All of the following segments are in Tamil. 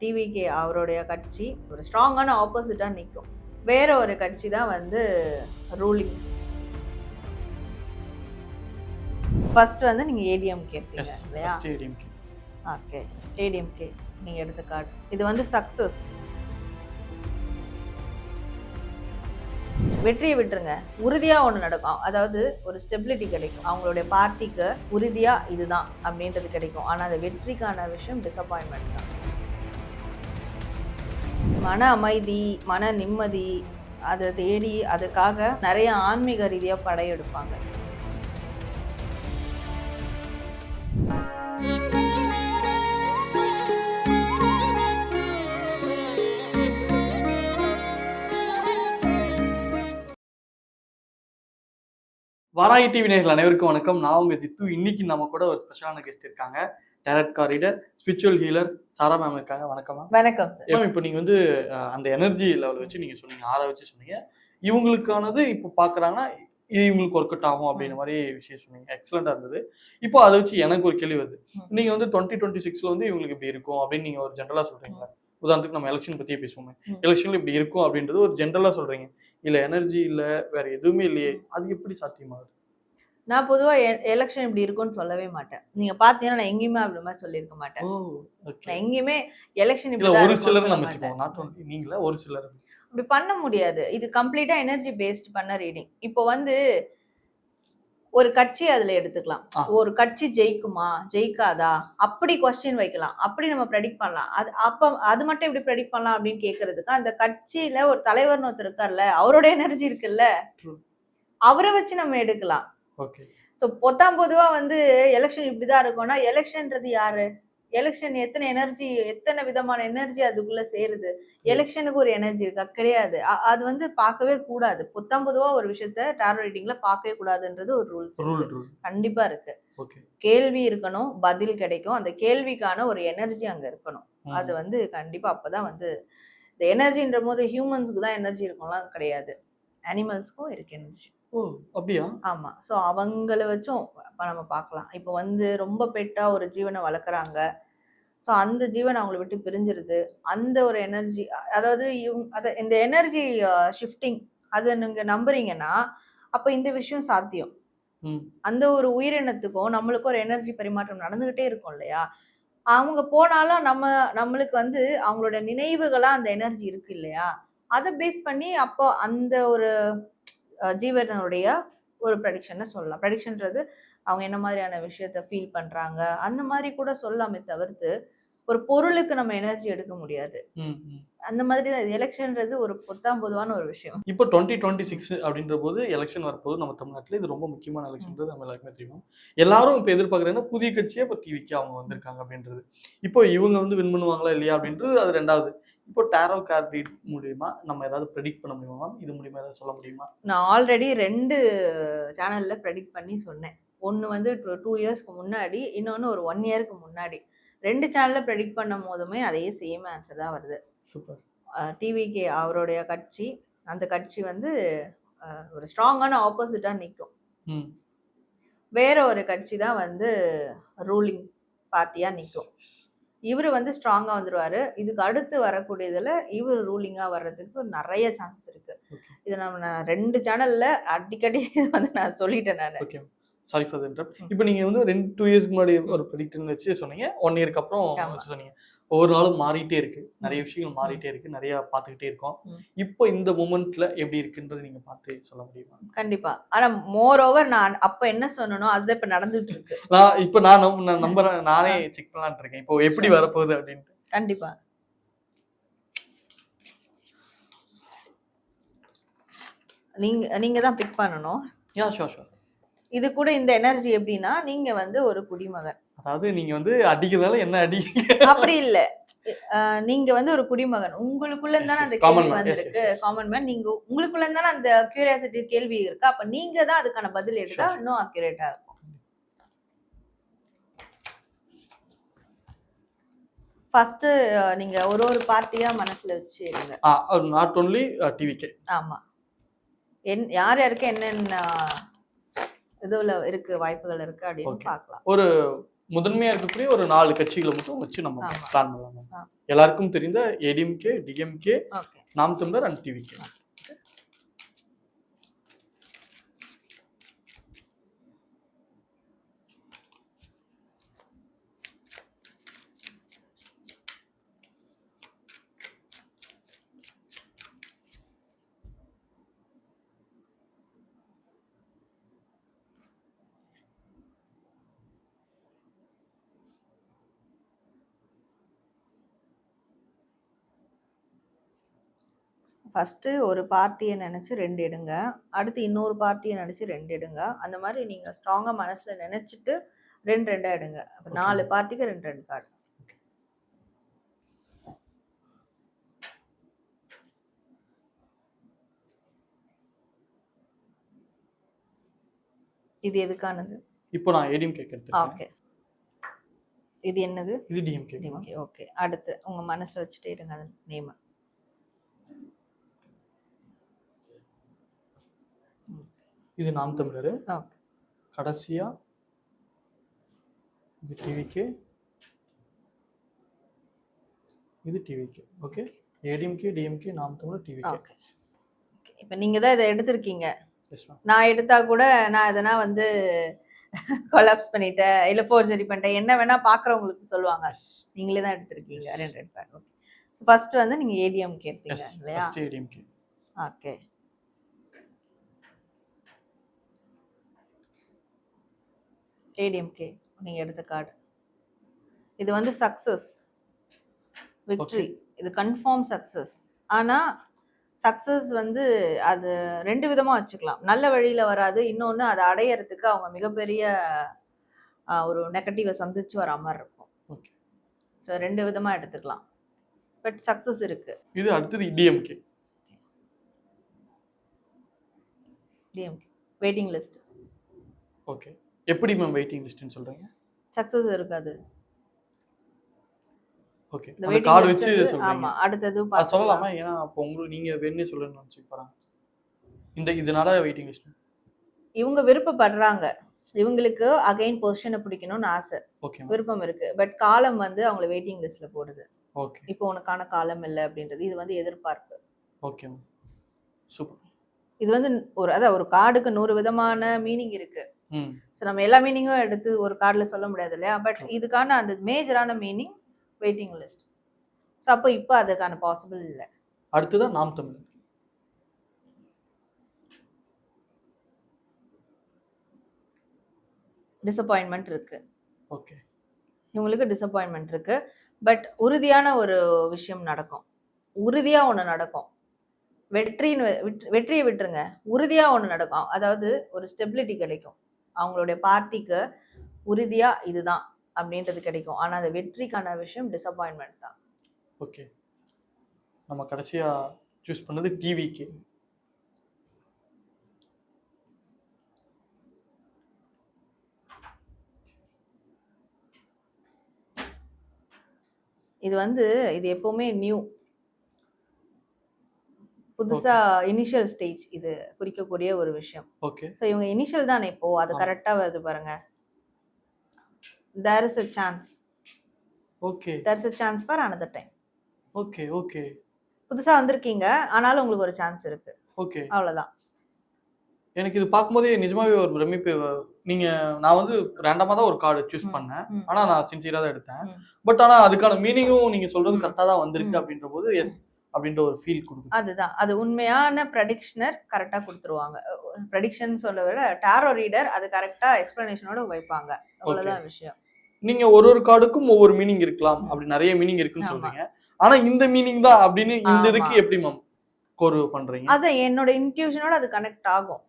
டிவிகே அவருடைய கட்சி ஒரு ஸ்ட்ராங்கான ஆப்போசிட்டா நிற்கும் வேற ஒரு கட்சி தான் வந்து ரூலிங். ஃபர்ஸ்ட் வந்து நீங்க ஏடிஎம் கேட்டீங்க எஸ் இல்லையா? ஏடிஎம்கே ஓகே ஏடிஎம்கே நீங்க எடுத்த கார்டு இது வந்து சக்சஸ் வெற்றியை விட்டுருங்க. உறுதியா ஒண்ணு நடக்கும். அதாவது ஒரு ஸ்டெபிலிட்டி கிடைக்கும். அவங்களுடைய பார்ட்டிக்கு உறுதியா இதுதான் அப்படின்றது கிடைக்கும். ஆனா அந்த வெற்றிக்கான விஷயம் டிசப்பாயின்மெண்ட் தான். மன அமைதி மன நிம்மதி அதை தேடி அதுக்காக நிறைய ஆன்மீக ரீதியாக படையெடுப்பாங்க. வாராயி டிவி அனைவருக்கும் வணக்கம். நான் உங்க ஜித்து. இன்னைக்கு நம்ம கூட ஒரு ஸ்பெஷலான கெஸ்ட் இருக்காங்க. Tarot card reader spiritual healer Sara ma'am இருக்காங்க. வணக்கமா வணக்கம் மேம் இப்போ நீங்க வந்து அந்த எனர்ஜி லெவல் வச்சு நீங்க சொன்னீங்க ஆற வச்சு சொன்னீங்க. இவங்களுக்கானது இப்போ பாக்குறாங்கன்னா இது இவங்களுக்கு ஒர்க் அவுட் ஆகும் அப்படின்ற மாதிரி விஷயம் சொன்னீங்க. எக்ஸலண்டா இருந்தது. இப்போ அதை வச்சு எனக்கு ஒரு கேள்வி வருது. நீங்க வந்து டுவெண்ட்டி டுவெண்ட்டி சிக்ஸ்ல வந்து இவங்களுக்கு இப்படி இருக்கும் அப்படின்னு நீங்க ஒரு ஜென்ரலா சொல்றீங்களா? உதாரணத்துக்கு நம்ம எலெக்ஷன் பத்தியே பேசுவோமே. எலெக்ஷன்ல இப்படி இருக்கும் அப்படின்றது ஒரு ஜென்ரலா சொல்றீங்க. இல்ல எனர்ஜி இல்ல வேற எதுவுமே இல்லையே. அது எப்படி சாத்தியமாகுது? நான் பொதுவா எலெக்ஷன் இப்படி இருக்கும்னு சொல்லவே மாட்டேன். நீங்க பாத்தீங்கன்னா நான் எங்கேயுமே அப்படி மாதிரி சொல்லியிருக்க மாட்டேன். நான் எங்கேயுமே எலெக்ஷன் இப்படி ஒரு சிலர் நீங்களா ஒரு சிலர்? அப்படி பண்ண முடியாது. இது கம்ப்ளீட்டா எனர்ஜி பேஸ்ட் பண்ண ரீடிங் இப்போ வந்து ஒரு கட்சி அதுல எடுத்துக்கலாம். ஒரு கட்சி ஜெயிக்குமா ஜெயிக்காதா? அப்படி கொஸ்டின் வைக்கலாம். அப்படி நம்ம ப்ரெடிக்ட் பண்ணலாம். அது அப்ப அது மட்டும் எப்படி ப்ரெடிக்ட் பண்ணலாம் அப்படின்னு கேக்குறதுக்கு அந்த கட்சியில ஒரு தலைவர்னு ஒருத்தர் இருக்கார்ல அவரோட எனர்ஜி இருக்குல்ல. அவரை வச்சு நம்ம எடுக்கலாம். ஸோ பொத்தாம் பொதுவா வந்து எலெக்ஷன் இப்படிதான் இருக்கும்னா எலெக்ஷன்ன்றது யாரு? எலெக்ஷன் எத்தனை எனர்ஜி எத்தனை விதமான எனர்ஜி அதுக்குள்ள சேருது? எலெக்ஷனுக்கு ஒரு எனர்ஜி இருக்கா கிடையாது. அது வந்து பார்க்கவே கூடாது. பொத்தாம் பொதுவா ஒரு விஷயத்த டாரோ ரீடிங்ல பார்க்கவே கூடாதுன்றது ஒரு ரூல்ஸ் ரூல் ரூல் கண்டிப்பா இருக்கு. கேள்வி இருக்கணும் பதில் கிடைக்கும். அந்த கேள்விக்கான ஒரு எனர்ஜி அங்க இருக்கணும். அது வந்து கண்டிப்பா அப்பதான் வந்து இந்த எனர்ஜின்ற போது ஹியூமன்ஸ்க்கு தான் எனர்ஜி இருக்கும்லாம் கிடையாது. அனிமல்ஸ்க்கும் இருக்கு எனர்ஜி ஓ அப்படியா? ஆமா. ஸோ அவங்கள வச்சும் அப்ப நம்ம பார்க்கலாம் இப்போ வந்து ரொம்ப பெட்டா ஒரு ஜீவனை வளர்க்குறாங்க ஸோ அந்த ஜீவன் அவங்கள விட்டு பிரிஞ்சிருது. அந்த ஒரு எனர்ஜி அதாவது இவங்க அத இந்த எனர்ஜி ஷிஃப்டிங் அதை நீங்க நம்புறீங்கன்னா அப்ப இந்த விஷயம் சாத்தியம். அந்த ஒரு உயிரினத்துக்கும் நம்மளுக்கும் ஒரு எனர்ஜி பரிமாற்றம் நடந்துகிட்டே இருக்கும் இல்லையா? அவங்க போனாலும் நம்ம நம்மளுக்கு வந்து அவங்களோட நினைவுகளா அந்த எனர்ஜி இருக்கு இல்லையா? அதை பேஸ் பண்ணி அப்போ அந்த ஒரு ஜீவனுடைய ஒரு ப்ரெடிக்ஷனை சொல்லலாம். ப்ரெடிக்ஷன்றது அவங்க என்ன மாதிரியான விஷயத்த ஃபீல் பண்றாங்க அந்த மாதிரி கூட சொல்லாமே தவிர்த்து ஒரு பொருளுக்கு நம்ம எனர்ஜி எடுக்க முடியாது. அந்த மாதிரி தான் எலெக்ஷன்றது ஒரு பொத்தாம் பொதுவான ஒரு விஷயம். இப்போ டுவெண்ட்டி டுவெண்ட்டி சிக்ஸ் அப்படின்ற போது எலெக்ஷன் வரப்போது நம்ம தமிழ்நாட்டில் இது ரொம்ப முக்கியமான எலெக்ஷன்ன்றது நம்ம எல்லாருக்குமே தெரியும். எல்லாரும் இப்போ எதிர்பார்க்குறேன்னா புதிய கட்சியே இப்போ டிவிக்கு அவங்க வந்திருக்காங்க அப்படின்றது. இப்போ இவங்க வந்து வின் பண்ணுவாங்களா இல்லையா அப்படின்றது அது ரெண்டாவது. இப்போ டேரோ கார்ட் ரீட் மூலியமா நம்ம ஏதாவது ப்ரெடிக்ட் பண்ண முடியுமா இது மூலியமா ஏதாவது சொல்ல முடியுமா? நான் ஆல்ரெடி ரெண்டு சேனல்ல ப்ரெடிக்ட் பண்ணி சொன்னேன். ஒன்று வந்து டூ இயர்ஸ்க்கு முன்னாடி இன்னொன்று ஒரு ஒன் இயருக்கு முன்னாடி. ரெண்டு சேனல்ல ப்ரெடிக்ட் பண்ணும் போதுமே அதே சேம் ஆன்சர் தான் வருது. சூப்பர். டிவிகே அவருடைய கட்சி அந்த கட்சி வந்து ஒரு ஸ்ட்ராங்கான ஆப்போசிட்டா நிற்கும் ம். வேற ஒரு கட்சி தான் வந்து ரூலிங் பார்ட்டியா நிற்கும் இவர் வந்து ஸ்ட்ராங்கா வந்துருவாரு. இதுக்கு அடுத்து வரக்கூடியதுல இவர் ரூலிங்கா வர்றதுக்கு நிறைய சான்சஸ் இருக்கு. ஓகே இதை நம்ம நான் ரெண்டு சேனல்ல அடிக்கடி வந்து நான் சொல்லிட்டேன் நான். ஓகே சாரி ஃபார் இப்போ நீங்க வந்து ரெண்டு டூ இயர்ஸ்க்கு முன்னாடி ஒரு ப்ரெடிக்ட்னு வச்சு சொன்னீங்க. ஒன் இயருக்கு அப்புறம் சொன்னீங்க. ஒவ்வொரு நாளும் மாறிட்டே இருக்கு. நிறைய விஷயங்கள் மாறிட்டே இருக்கு. நிறைய பார்த்துக்கிட்டே இருக்கோம். இப்போ இந்த மூமெண்ட்ல எப்படி இருக்குன்றது நீங்க பார்த்து சொல்ல முடியுமா? கண்டிப்பா. ஆனா மோர் ஓவர் நான் அப்ப என்ன சொன்னனோ அதுதான் இப்ப நடந்துட்டு இருக்கு. நான் இப்போ நான் நம்ப- நான் செக் பண்ணலாம்னு இருக்கேன். இப்போ எப்படி வரப்போகுது அப்படின்ட்டு. கண்டிப்பா. நீங்க நீங்க தான் பிக் பண்ணணும். யா ஷோர் ஷோர் இது கூட இந்த எனர்ஜி எப்படின்னா நீங்க வந்து ஒரு குடிமகன். அதாவது நீங்க வந்து அடிக்கிறதால என்ன அடி? அப்படி இல்ல. நீங்க வந்து ஒரு குடிமகன். உங்களுக்குள்ள Yes, அந்த கேள்வி வந்திருக்கு. காமன் மேன் நீங்க உங்களுக்குள்ள இருந்தானே அந்த கியூரியாசிட்டி கேள்வி இருக்கு? அப்ப நீங்க தான் அதுக்கான பதில் எடுத்தா. இன்னும் அக்யூரேட்டா இருக்கும். ஃபர்ஸ்ட் நீங்க ஒரு ஒரு பார்ட்டியா மனசுல வச்சு நாட் ஒன்லி டிவிக்கே ஆமா. என் யார் யாருக்கு என்னென்ன இதுல இருக்கு வாய்ப்புகள் இருக்கு அப்படின்னு. பார்க்கலாம். ஒரு முதன்மையா இருக்கக்கூடிய ஒரு நாலு கட்சிகளை மட்டும் வச்சு நம்ம. பிளான் பண்ணலாம். எல்லாருக்கும் தெரிந்த ஏடிஎம்கே டிஎம்கே நாம் தமிழர் அண்ட் டிவிகே ஃபர்ஸ்ட் ஒரு பார்ட்டியை நினைச்சு ரெண்டு எடுங்க. அடுத்து இன்னொரு பார்ட்டியை நினைச்சு ரெண்டு எடுங்க. அந்த மாதிரி நீங்க ஸ்ட்ராங்கா மனசுல நினைச்சிட்டு ரெண்டு ரெண்டா எடுங்க. அப்ப. நாலு பார்ட்டிக்கு ரெண்டு ரெண்டு கார்டு இது எதுக்கானது? இப்போ நான் ஏடிஎம்கே எடுத்துருக்கேன். ஓகே இது என்னது? இது டிஎம்கே ஓகே ஓகே அடுத்து உங்க மனசுல வச்சுட்டே இருங்க அந்த நேம் இது நாம் தமிழர். கடைசியா இது டிவிகே இது டிவிகே ஓகே ஏடிஎம்கே டிஎம்கே நாம் தமிழர் டிவிகே ஓகே இப்போ நீங்க தான் இதை எடுத்திருக்கீங்க. நான் எடுத்தா கூட நான் எதனா வந்து கொலாப்ஸ் பண்ணிட்டேன் இல்ல ஃபோர்ஜரி பண்ணிட்டேன் என்ன வேணா பாக்குறவங்களுக்கு சொல்லுவாங்க. நீங்களே தான் எடுத்திருக்கீங்க. ரெண்டு ரெண்டு பேர் ஓகே ஸோ ஃபர்ஸ்ட் வந்து நீங்க ஏடிஎம் கேட்டீங்க எஸ் இல்லையா? ஏடிஎம்கே ஓகே ஏடிஎம்கே நீங்க எடுத்த கார்டு இது வந்து சக்சஸ் விக்ட்ரி இது கன்ஃபார்ம் சக்சஸ் ஆனா சக்சஸ் வந்து அது ரெண்டு விதமா வச்சுக்கலாம். நல்ல வழியில வராது இன்னொன்னு அதை அடையறதுக்கு அவங்க மிகப்பெரிய ஒரு நெகட்டிவை சந்திச்சு வர மாதிரி இருக்கும். ஓகே ஸோ ரெண்டு விதமா எடுத்துக்கலாம். பட் சக்சஸ் இருக்கு. இது அடுத்தது DMK DMK waiting list okay எப்படி மேம் வெயிட்டிங் லிஸ்ட்னு சொல்றீங்க? சக்சஸ் இருக்காது. ஓகே அந்த கார்டு வச்சு சொல்றீங்க. அடுத்தது. சொல்லலாமா? ஏன்னா அப்போ உங்களுக்கு நீங்க வேணும்னே சொல்லுன்னு நினச்சி போறாங்க இந்த இதனால வெயிட்டிங் லிஸ்ட் இவங்க விருப்பப்படுறாங்க. இவங்களுக்கு அகைன் பொசிஷனை பிடிக்கணும்னு ஆசை. விருப்பம் இருக்கு. பட் காலம் வந்து அவங்கள வெயிட்டிங் லிஸ்ட்ல போடுது. ஓகே இப்போ உனக்கான காலம் இல்லை அப்படின்றது இது வந்து எதிர்பார்ப்பு. ஓகே சூப்பர் இது வந்து ஒரு அதான் ஒரு கார்டுக்கு நூறு விதமான மீனிங் இருக்கு. ஸோ நம்ம எல்லா மீனிங்கும் எடுத்து ஒரு கார்டில் சொல்ல முடியாது இல்லையா? பட் இதுக்கான அந்த மேஜரான மீனிங் வெயிட்டிங் லிஸ்ட் ஸோ அப்போ இப்போ அதுக்கான பாசிபிள் இல்லை. அடுத்ததான் நாம் தமிழ். டிசப்பாயின்மெண்ட் இருக்கு. ஓகே. இவங்களுக்கு டிசப்பாயின்மெண்ட் இருக்கு. பட் உறுதியான ஒரு விஷயம் நடக்கும். உறுதியா ஒன்று நடக்கும். வெற்றின்னு வெற்றியை விட்டுருங்க. உறுதியா ஒன்று நடக்கும். அதாவது ஒரு ஸ்டெபிலிட்டி கிடைக்கும். அவங்களுடைய பார்ட்டிக்கு உறுதியா இதுதான் அப்படின்றது கிடைக்கும். ஆனா அந்த வெற்றிக்கான விஷயம் டிசப்பாயின்மெண்ட் தான். ஓகே நம்ம கடைசியா சூஸ் பண்ணது டிவிக்கு இது வந்து இது எப்பவுமே நியூ புதுசா இனிஷியல் ஸ்டேஜ் இது குறிக்கக்கூடிய ஒரு விஷயம். ஓகே ஸோ இவங்க இனிஷியல் தானே இப்போ? அது. கரெக்டா வருது பாருங்க. There is a chance okay there is a chance for another time okay okay புதுசா வந்திருக்கீங்க. ஆனாலும் உங்களுக்கு ஒரு சான்ஸ் இருக்கு. ஓகே அவ்வளவுதான். எனக்கு இது பார்க்கும்போதே நிஜமாவே ஒரு பிரமிப்பு. நீங்க நான் வந்து ரேண்டமா தான் ஒரு கார்டு சூஸ் பண்ணேன். ஆனா நான் சின்சியரா தான் எடுத்தேன். பட் ஆனா அதுக்கான மீனிங்கும் நீங்க சொல்றது. கரெக்டா தான் வந்திருக்கு. அப்படின்ற போது எஸ் அப்படின்ற ஒரு ஃபீல் கொடுக்குது. அதுதான். அது உண்மையான ப்ரடிக்ஷனர் கரெக்டா கொடுத்துருவாங்க. ப்ரடிக்ஷன் சொல்ல விட டாரோ ரீடர் அது கரெக்டா எக்ஸ்பிளனேஷனோட வைப்பாங்க. அவ்வளவுதான் விஷயம். நீங்க ஒரு ஒரு கார்டுக்கும் ஒவ்வொரு மீனிங் இருக்கலாம். அப்படி நிறைய மீனிங் இருக்குன்னு. சொல்றீங்க. ஆனா இந்த மீனிங் தான் அப்படின்னு இந்த. இதுக்கு எப்படி மேம் கோர்வு பண்றீங்க? அது என்னோட இன்ட்யூஷனோட அது கனெக்ட் ஆகும்.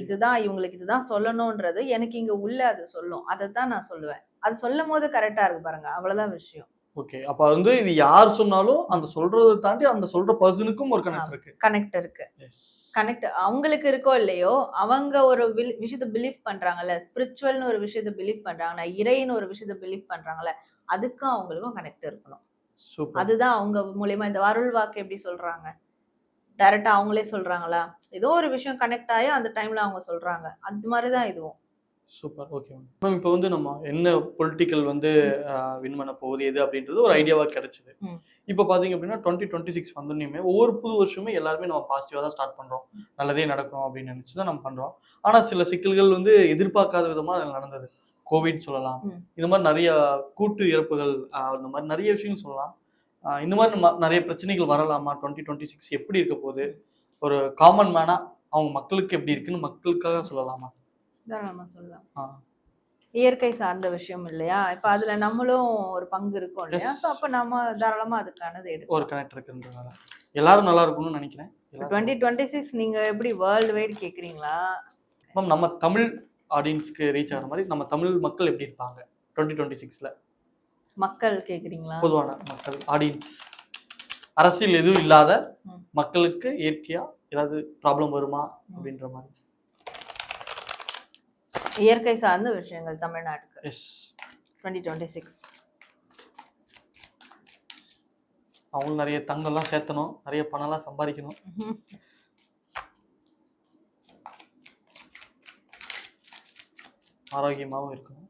இதுதான் இவங்களுக்கு இதுதான் சொல்லணும்ன்றது எனக்கு இங்க உள்ள அது சொல்லும். அதை தான் நான் சொல்லுவேன். அது சொல்லும் போது கரெக்டா இருக்கு பாருங்க. அவ்வளவுதான் விஷயம். ஓகே அப்ப வந்து இது யார் சொன்னாலும் அந்த சொல்றதை தாண்டி அந்த சொல்ற பர்சனுக்கும் ஒரு கனெக்ட். இருக்கு. கனெக்ட் இருக்கு. கனெக்ட் அவங்களுக்கு இருக்கோ இல்லையோ அவங்க ஒரு விஷயத்த பிலீவ் பண்றாங்கல்ல ஸ்பிரிச்சுவல்னு ஒரு விஷயத்த பிலீவ் பண்றாங்கல்ல இறைன்னு ஒரு விஷயத்த பிலீவ் பண்றாங்கல்ல அதுக்கும் அவங்களுக்கும் கனெக்ட் இருக்கணும். அதுதான் அவங்க மூலியமா இந்த அருள் வாக்கு எப்படி சொல்றாங்க? டைரக்டா அவங்களே சொல்றாங்களா? ஏதோ ஒரு விஷயம் கனெக்ட் ஆகி அந்த டைம்ல அவங்க சொல்றாங்க. அந்த மாதிரிதான் இதுவும். சூப்பர். Okay ma'am. மேம் இப்போ வந்து நம்ம என்ன பொலிட்டிக்கல் வந்து வின் பண்ண போகுது எது அப்படின்றது ஒரு ஐடியாவா கிடைச்சது. இப்போ பாத்தீங்க அப்படின்னா டுவெண்ட்டி டுவெண்ட்டி சிக்ஸ் வந்தோடனே ஒவ்வொரு புது வருஷமே எல்லாருமே நம்ம பாசிட்டிவாக தான் ஸ்டார்ட் பண்றோம். நல்லதே நடக்கும் அப்படின்னு நினைச்சு தான் நம்ம பண்றோம். ஆனா சில சிக்கல்கள் வந்து எதிர்பார்க்காத விதமா அதுல நடந்தது. கோவிட் சொல்லலாம். இந்த மாதிரி நிறைய கூட்டு இறப்புகள் இந்த மாதிரி நிறைய விஷயங்கள் சொல்லலாம். இந்த மாதிரி நம்ம நிறைய பிரச்சனைகள் வரலாமா? டுவெண்ட்டி டுவெண்ட்டி சிக்ஸ் எப்படி இருக்க போகுது? ஒரு காமன் மேனா அவங்க மக்களுக்கு எப்படி இருக்குன்னு மக்களுக்காக சொல்லலாமா? தாராளமா சொல்லலாம். இயற்கை சார்ந்த விஷயம் இல்லையா? இப்ப அதுல நம்மளும் ஒரு பங்கு இருக்கோம் இல்லையா. ஸோ அப்ப நம்ம தாராளமா அதுக்கானது எடுக்கும் ஒரு கனெக்ட் இருக்குன்றதால எல்லாரும் நல்லா இருக்கும்னு நினைக்கிறேன். டுவெண்ட்டி டுவெண்ட்டி சிக்ஸ் நீங்க எப்படி வேர்ல்டு வைடு கேக்குறீங்களா? மேம் நம்ம தமிழ் ஆடியன்ஸ்க்கு ரீச் ஆகிற மாதிரி நம்ம தமிழ் மக்கள் எப்படி இருப்பாங்க? டுவெண்ட்டி டுவெண்ட்டி சிக்ஸ்ல மக்கள் கேக்குறீங்களா? பொதுவான மக்கள் ஆடியன்ஸ் அரசியல் எதுவும் இல்லாத. மக்களுக்கு இயற்கையா ஏதாவது ப்ராப்ளம் வருமா? அப்படின்ற மாதிரி. இயற்கை சார்ந்த விஷயங்கள் தமிழ்நாட்டுக்கு. எஸ் டுவெண்ட்டி டுவெண்ட்டி சிக்ஸ் அவங்களும் நிறைய தங்கம்லாம் சேர்த்தணும் நிறைய பணம்லாம் சம்பாதிக்கணும். ஆரோக்கியமாகவும் இருக்கணும்.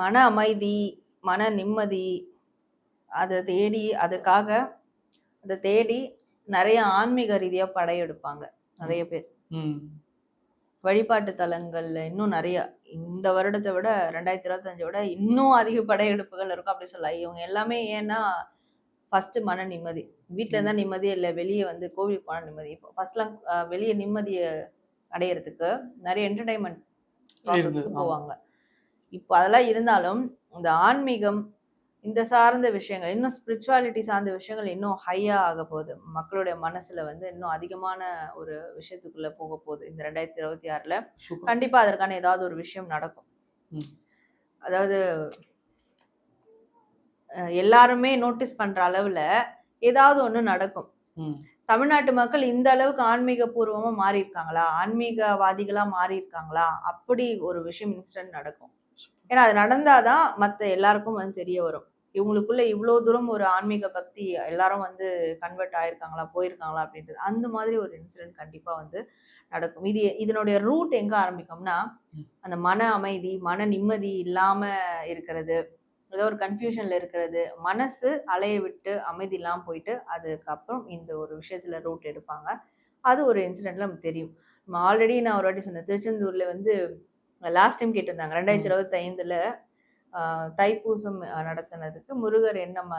மன அமைதி மன நிம்மதி அதை தேடி அதுக்காக அதை தேடி நிறைய ஆன்மீக ரீதியா படையெடுப்பாங்க. நிறைய பேர். வழிபாட்டு தலங்கள்ல இன்னும் நிறைய. இந்த வருடத்தை விட ரெண்டாயிரத்தி இருபத்தஞ்சை விட இன்னும் அதிக படையெடுப்புகள் இருக்கும் அப்படி சொல்லலாம். இவங்க எல்லாமே ஏன்னா ஃபர்ஸ்ட் மன நிம்மதி. வீட்ல இருந்தா நிம்மதியே இல்லை வெளியே வந்து கோவிலுக்கு போனா நிம்மதி. இப்போ ஃபர்ஸ்ட்லாம் வெளியே நிம்மதியை அடையிறதுக்கு நிறைய என்டர்டைன்மெண்ட். போவாங்க. இப்போ அதெல்லாம் இருந்தாலும் இந்த ஆன்மீகம் இந்த சார்ந்த விஷயங்கள் இன்னும் ஸ்பிரிச்சுவாலிட்டி சார்ந்த விஷயங்கள் இன்னும் ஹையா ஆக போகுது மக்களுடைய மனசுல வந்து இன்னும் அதிகமான ஒரு விஷயத்துக்குள்ள போக போகுது. இந்த ரெண்டாயிரத்தி இருபத்தி ஆறுல கண்டிப்பா அதற்கான ஏதாவது ஒரு விஷயம் நடக்கும். அதாவது எல்லாருமே நோட்டீஸ் பண்ற அளவுல ஏதாவது ஒண்ணு நடக்கும். தமிழ்நாட்டு மக்கள் இந்த அளவுக்கு ஆன்மீக பூர்வமா மாறி இருக்காங்களா ஆன்மீகவாதிகளா மாறி இருக்காங்களா அப்படி ஒரு விஷயம் இன்சிடென்ட் நடக்கும். ஏன்னா அது நடந்தாதான் மத்த எல்லாருக்கும் வந்து தெரிய வரும். இவங்களுக்குள்ள இவ்வளோ தூரம் ஒரு ஆன்மீக பக்தி எல்லாரும் வந்து கன்வெர்ட் ஆயிருக்காங்களா போயிருக்காங்களா அப்படின்றது அந்த மாதிரி ஒரு இன்சிடென்ட் கண்டிப்பா வந்து நடக்கும். இது இதனுடைய ரூட் எங்க ஆரம்பிக்கும்னா. அந்த மன அமைதி மன நிம்மதி இல்லாம இருக்கிறது ஏதோ ஒரு கன்ஃபியூஷன்ல இருக்கிறது மனசு அலைய விட்டு அமைதி இல்லாம போயிட்டு அதுக்கப்புறம் இந்த ஒரு விஷயத்துல ரூட் எடுப்பாங்க. அது ஒரு இன்சிடென்ட்ல நமக்கு தெரியும். நம்ம ஆல்ரெடி நான் ஒரு வாட்டி சொன்னேன் திருச்செந்தூர்ல வந்து லாஸ்ட் டைம் கேட்டிருந்தாங்க ரெண்டாயிரத்தி இருபத்தி ஐந்துல தைப்பூசம் நடத்தினதுக்கு முருகர் என்ன ம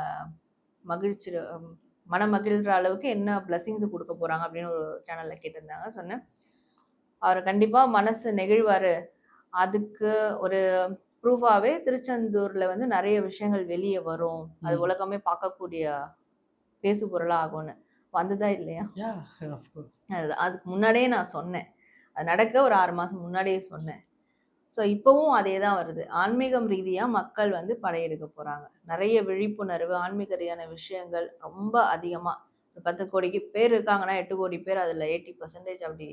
மகிழ்ச்சி அஹ், மன மகிழ்ற அளவுக்கு என்ன பிளஸிங்ஸ் கொடுக்க போறாங்க அப்படின்னு ஒரு சேனல்ல கேட்டிருந்தாங்க சொன்னேன். அவர் கண்டிப்பா மனசு நெகிழ்வாரு. அதுக்கு ஒரு ப்ரூஃபாவே திருச்செந்தூர்ல வந்து நிறைய விஷயங்கள் வெளியே வரும். அது. உலகமே பார்க்கக்கூடிய பேசு பொருளா ஆகும்னு. வந்ததா இல்லையா? அதுக்கு முன்னாடியே நான் சொன்னேன். அது நடக்க ஒரு ஆறு மாசம் முன்னாடியே சொன்னேன். ஸோ இப்போவும் அதே தான் வருது. ஆன்மீகம் ரீதியா மக்கள் வந்து படையெடுக்க போறாங்க. நிறைய விழிப்புணர்வு ஆன்மீக ரீதியான விஷயங்கள் ரொம்ப அதிகமா. ஒரு பத்து கோடிக்கு பேர் இருக்காங்கன்னா எட்டு கோடி பேர் அதுல எயிட்டி பர்சன்டேஜ் அப்படி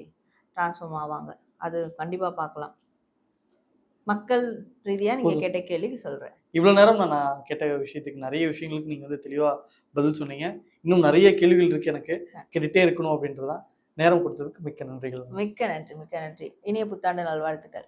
டிரான்ஸ்ஃபார்ம் ஆவாங்க. அது கண்டிப்பா பார்க்கலாம். மக்கள் ரீதியா நீங்க போதும். கேட்ட கேள்விக்கு சொல்றேன். இவ்வளவு நேரம் நான் கேட்ட விஷயத்துக்கு நிறைய விஷயங்களுக்கு நீங்க வந்து தெளிவா பதில் சொன்னீங்க. இன்னும் நிறைய கேள்விகள் இருக்கு எனக்கு. கேட்டுட்டே இருக்கணும் அப்படின்றதான் நேரம் கொடுத்ததுக்கு மிக்க நன்றிகள். மிக்க நன்றி மிக்க நன்றி. இனிய புத்தாண்டு நல்வாழ்த்துக்கள்.